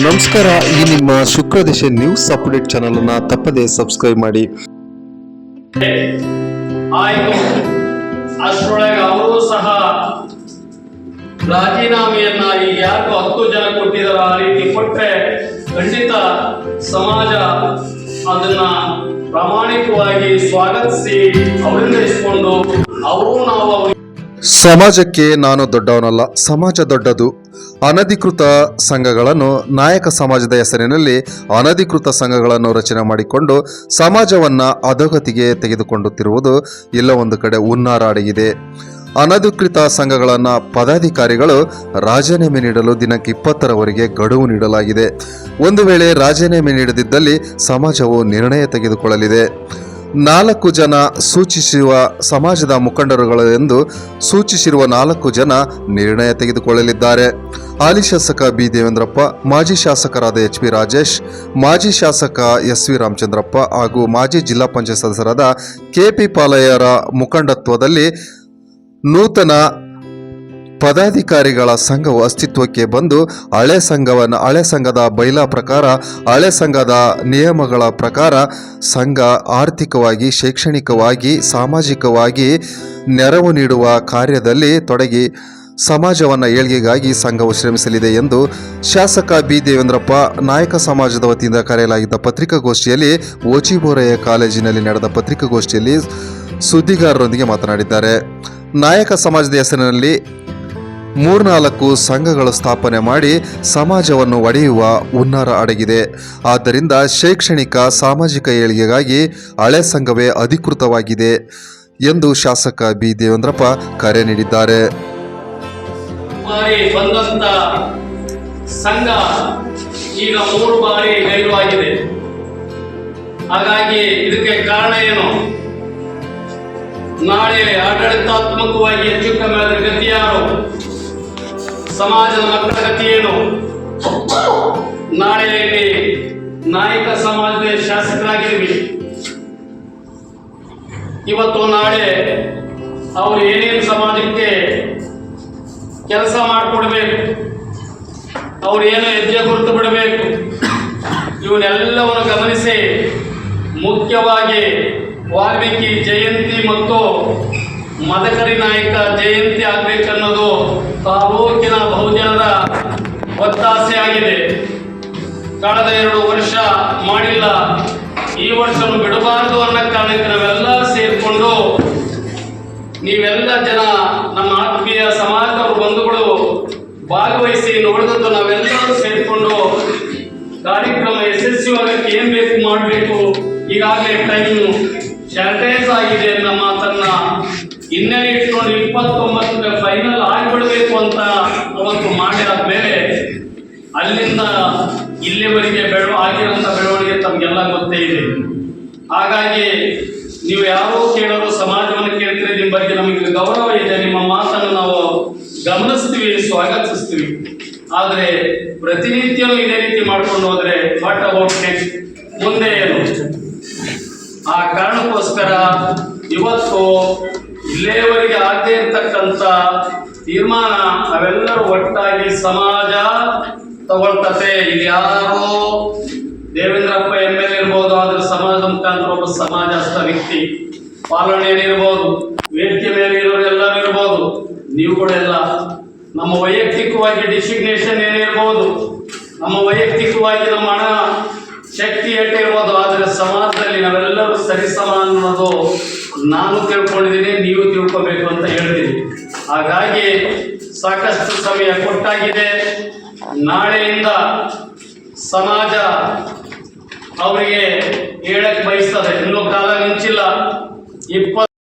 ನಮಸ್ಕಾರ, ಈ ನಿಮ್ಮ ಶುಕ್ರದಿಶೆ ನ್ಯೂಸ್ ಅಪ್ಡೇಟ್ ಚಾನಲ್ ಅನ್ನ ತಪ್ಪದೆ ಸಬ್ಸ್ಕ್ರೈಬ್ ಮಾಡಿ. ಆಯ್ತು. ಅವರು ಸಹ ರಾಜೀನಾಮೆಯನ್ನ ಈಗ ಯಾರು ಹತ್ತು ಜನ ಕೊಟ್ಟಿದಾರ ಆ ರೀತಿ ಕೊಟ್ಟರೆ ಖಂಡಿತ ಸಮಾಜ ಅದನ್ನ ಪ್ರಾಮಾಣಿಕವಾಗಿ ಸ್ವಾಗತಿಸಿ ಅವರಿಂದ ಇಸ್ಕೊಂಡು ಅವರು ನಾವು ಸಮಾಜಕ್ಕೆ ನಾನು ದೊಡ್ಡವನಲ್ಲ, ಸಮಾಜ ದೊಡ್ಡದು. ಅನಧಿಕೃತ ಸಂಘಗಳನ್ನು ನಾಯಕ ಸಮಾಜದ ಹೆಸರಿನಲ್ಲಿ ಅನಧಿಕೃತ ಸಂಘಗಳನ್ನು ರಚನೆ ಮಾಡಿಕೊಂಡು ಸಮಾಜವನ್ನ ಅಧೋಗತಿಗೆ ತೆಗೆದುಕೊಂಡುತ್ತಿರುವುದು ಎಲ್ಲ ಒಂದು ಕಡೆ ಹುನ್ನಾರಾಡಗಿದೆ ಅನಧಿಕೃತ ಸಂಘಗಳನ್ನು ಪದಾಧಿಕಾರಿಗಳು ರಾಜೀನಾಮೆ ನೀಡಲು ದಿನಕ್ಕೆ ಇಪ್ಪತ್ತರವರೆಗೆ ಗಡುವು ನೀಡಲಾಗಿದೆ. ಒಂದು ವೇಳೆ ರಾಜೀನಾಮೆ ನೀಡದಿದ್ದಲ್ಲಿ ಸಮಾಜವು ನಿರ್ಣಯ ತೆಗೆದುಕೊಳ್ಳಲಿದೆ. ನಾಲ್ಕು ಜನ ಸೂಚಿಸುವ ಸಮಾಜದ ಮುಖಂಡರುಗಳು ಎಂದು ಸೂಚಿಸಿರುವ ನಾಲ್ಕು ಜನ ನಿರ್ಣಯ ತೆಗೆದುಕೊಳ್ಳಲಿದ್ದಾರೆ. ಹಾಲಿ ಶಾಸಕ ಬಿ ದೇವೇಂದ್ರಪ್ಪ, ಮಾಜಿ ಶಾಸಕರಾದ ಎಚ್ ಪಿ ರಾಜೇಶ್, ಮಾಜಿ ಶಾಸಕ ಎಸ್ ವಿ ರಾಮಚಂದ್ರಪ್ಪ ಹಾಗೂ ಮಾಜಿ ಜಿಲ್ಲಾ ಪಂಚಾಯತ್ ಸದಸ್ಯರಾದ ಕೆಪಿ ಪಾಲಯ್ಯರ ಮುಖಂಡತ್ವದಲ್ಲಿ ನೂತನ ಪದಾಧಿಕಾರಿಗಳ ಸಂಘವು ಅಸ್ತಿತ್ವಕ್ಕೆ ಬಂದು ಹಳೆ ಸಂಘವನ್ನು, ಹಳೆ ಸಂಘದ ಬೈಲಾ ಪ್ರಕಾರ, ಹಳೆ ಸಂಘದ ನಿಯಮಗಳ ಪ್ರಕಾರ ಸಂಘ ಆರ್ಥಿಕವಾಗಿ, ಶೈಕ್ಷಣಿಕವಾಗಿ, ಸಾಮಾಜಿಕವಾಗಿ ನೆರವು ನೀಡುವ ಕಾರ್ಯದಲ್ಲಿ ತೊಡಗಿ ಸಮಾಜವನ್ನು ಏಳ್ಗೆಗಾಗಿ ಸಂಘವು ಶ್ರಮಿಸಲಿದೆ ಎಂದು ಶಾಸಕ ಬಿ ದೇವೇಂದ್ರಪ್ಪ ನಾಯಕ ಸಮಾಜದ ವತಿಯಿಂದ ಕರೆಯಲಾಗಿದ್ದ ಪತ್ರಿಕಾಗೋಷ್ಠಿಯಲ್ಲಿ ಓಚಿಬೋರಯ್ಯ ಕಾಲೇಜಿನಲ್ಲಿ ನಡೆದ ಪತ್ರಿಕಾಗೋಷ್ಠಿಯಲ್ಲಿ ಸುದ್ದಿಗಾರರೊಂದಿಗೆ ಮಾತನಾಡಿದ್ದಾರೆ. ನಾಯಕ ಸಮಾಜದ ಹೆಸರಿನಲ್ಲಿ ಮೂರ್ನಾಲ್ಕು ಸಂಘಗಳು ಸ್ಥಾಪನೆ ಮಾಡಿ ಸಮಾಜವನ್ನು ಒಡೆಯುವ ಹುನ್ನಾರ ಅಡಗಿದೆ. ಆದ್ದರಿಂದ ಶೈಕ್ಷಣಿಕ, ಸಾಮಾಜಿಕ ಏಳಿಗೆಗಾಗಿ ಹಳೆ ಸಂಘವೇ ಅಧಿಕೃತವಾಗಿದೆ ಎಂದು ಶಾಸಕ ಬಿ. ದೇವೇಂದ್ರಪ್ಪ ಕರೆ ನೀಡಿದ್ದಾರೆ. ಸಂಘ ಈಗ ಮೂರು ಬಾರಿ ಹಾಗಾಗಿ ಇದಕ್ಕೆ ಕಾರಣ ಏನು? ನಾಳೆ ಆಡಳಿತಾತ್ಮಕವಾಗಿ ಹೆಚ್ಚು ಕಮ್ಮಿ ಗತಿ ಯಾರು? ಸಮಾಜದ ಮಕ್ಕಳ ಗತಿ ಏನು? ನಾಳೆ ಇಲ್ಲಿ ನಾಯಕ ಸಮಾಜದ ಶಾಸಕರಾಗಿರ್ವಿ ಇವತ್ತು ನಾಳೆ ಅವರು ಏನೇನು ಸಮಾಜಕ್ಕೆ ಕೆಲಸ ಮಾಡಿಕೊಡ್ಬೇಕು, ಅವ್ರು ಏನು ಹೆಜ್ಜೆ ಗುರುತು ಬಿಡಬೇಕು, ಇವನ್ನೆಲ್ಲವನ್ನು ಗಮನಿಸಿ ಮುಖ್ಯವಾಗಿ ವಾಲ್ಮೀಕಿ ಜಯಂತಿ ಮತ್ತು ಮದಕರಿ ನಾಯಕ ಜಯಂತಿ ಆಗ್ಬೇಕನ್ನೋದು ತಾಲೂಕಿನ ಬಹುಜನರ ಒತ್ತಾಸೆ ಆಗಿದೆ. ಕಳೆದ ಎರಡು ವರ್ಷ ಮಾಡಿಲ್ಲ. ಈ ವರ್ಷವನ್ನು ಬಿಡಬಾರದು ಅನ್ನೋ ಕಾರಣಕ್ಕೆ ನಾವೆಲ್ಲ ಸೇರಿಕೊಂಡು ನೀವೆಲ್ಲ ಜನ ನಮ್ಮ ಆತ್ಮೀಯ ಸಮಾಜದ ಬಂಧುಗಳು ಭಾಗವಹಿಸಿ ನೋಡಿದಂತ ನಾವೆಲ್ಲರೂ ಸೇರಿಕೊಂಡು ಕಾರ್ಯಕ್ರಮ ಯಶಸ್ವಿಯಾಗಕ್ಕೆ ಏನ್ ಬೇಕು ಮಾಡಬೇಕು. ಈಗಾಗಲೇ ಟೈಮ್ ಶಾರ್ಟೇಜ್ ಆಗಿದೆ ನಮ್ಮ ಹಿನ್ನೆಲೆ ಇಟ್ಕೊಂಡು ಇಪ್ಪತ್ತೊಂಬತ್ತಕ್ಕೆ ಫೈನಲ್ ಆಗಿಬಿಡ್ಬೇಕು ಅಂತ ಅವತ್ತು ಮಾಡಿ ಆದ್ಮೇಲೆ ಅಲ್ಲಿಂದ ಇಲ್ಲಿವರೆಗೆ ಬೆಳ ಆಗಿರೋಂಥ ಬೆಳವಣಿಗೆ ತಮಗೆಲ್ಲ ಗೊತ್ತೇ ಇದೆ. ಹಾಗಾಗಿ ನೀವು ಯಾರೋ ಕೇಳೋರು ಸಮಾಜವನ್ನು ಕೇಳ್ತೀರಿ, ನಿಮ್ಮ ಬಗ್ಗೆ ನಮಗೆ ಗೌರವ ಇದೆ, ನಿಮ್ಮ ಮಾತನ್ನು ನಾವು ಗಮನಿಸ್ತೀವಿ, ಸ್ವಾಗತಿಸ್ತೀವಿ. ಆದರೆ ಪ್ರತಿನಿತ್ಯನೂ ಇದೇ ರೀತಿ ಮಾಡ್ಕೊಂಡು ಹೋದ್ರೆ ವಾಟ್ ಅಬೌಟ್ ನೆಕ್ಸ್ಟ್ ಮುಂದೆ ಏನು? ಆ ಕಾರಣಕ್ಕೋಸ್ಕರ ಇವತ್ತು ಇಲ್ಲೇವರೆಗೆ ಆಗದೆ ಇರ್ತಕ್ಕಂಥ ತೀರ್ಮಾನ ನಾವೆಲ್ಲರೂ ಒಟ್ಟಾಗಿ ಸಮಾಜ ತಗೊಳ್ತತೆ. ಇಲ್ಲಿ ಯಾರೋ? ದೇವೇಂದ್ರಪ್ಪ ಎಂ ಎಲ್ ಇರ್ಬೋದು, ಆದ್ರೆ ಸಮಾಜದ ಮುಖಾಂತರ ಒಬ್ಬ ಸಮಾಜಸ್ಥ ವ್ಯಕ್ತಿ. ಪಾಲನೆಯಲ್ಲಿರ್ಬೋದು ವೇದಿಕೆ ಮೇಲೆ ಇರೋರು ಎಲ್ಲರೂ ಇರ್ಬೋದು. ಎಲ್ಲ ನಮ್ಮ ವೈಯಕ್ತಿಕವಾಗಿ ಡಿಸಿಗ್ನೇಷನ್ ಏನಿರ್ಬೋದು ನಮ್ಮ ವೈಯಕ್ತಿಕವಾಗಿ ನಮ್ಮ ಹಣ ಶಕ್ತಿ ಎಟ್ಟಿರ್ಬೋದು ಆದರೆ ಸಮಾಜದಲ್ಲಿ ನಾವೆಲ್ಲರೂ ಸರಿಸಮ ಅನ್ನೋದು ನಾನು ತಿಳ್ಕೊಂಡಿದ್ದೀನಿ, ನೀವು ತಿಳ್ಕೊಬೇಕು ಅಂತ ಹೇಳ್ತೀನಿ. ಹಾಗಾಗಿ ಸಾಕಷ್ಟು ಸಮಯ ಕೊಟ್ಟಾಗಿದೆ. ನಾಳೆಯಿಂದ ಸಮಾಜ ಅವರಿಗೆ ಹೇಳಕ್ಕೆ ಬಯಸ್ತದೆ. ಇನ್ನೂ ಕಾಲ ನಿಂಚಿಲ್ಲ ಇಪ್ಪತ್ತು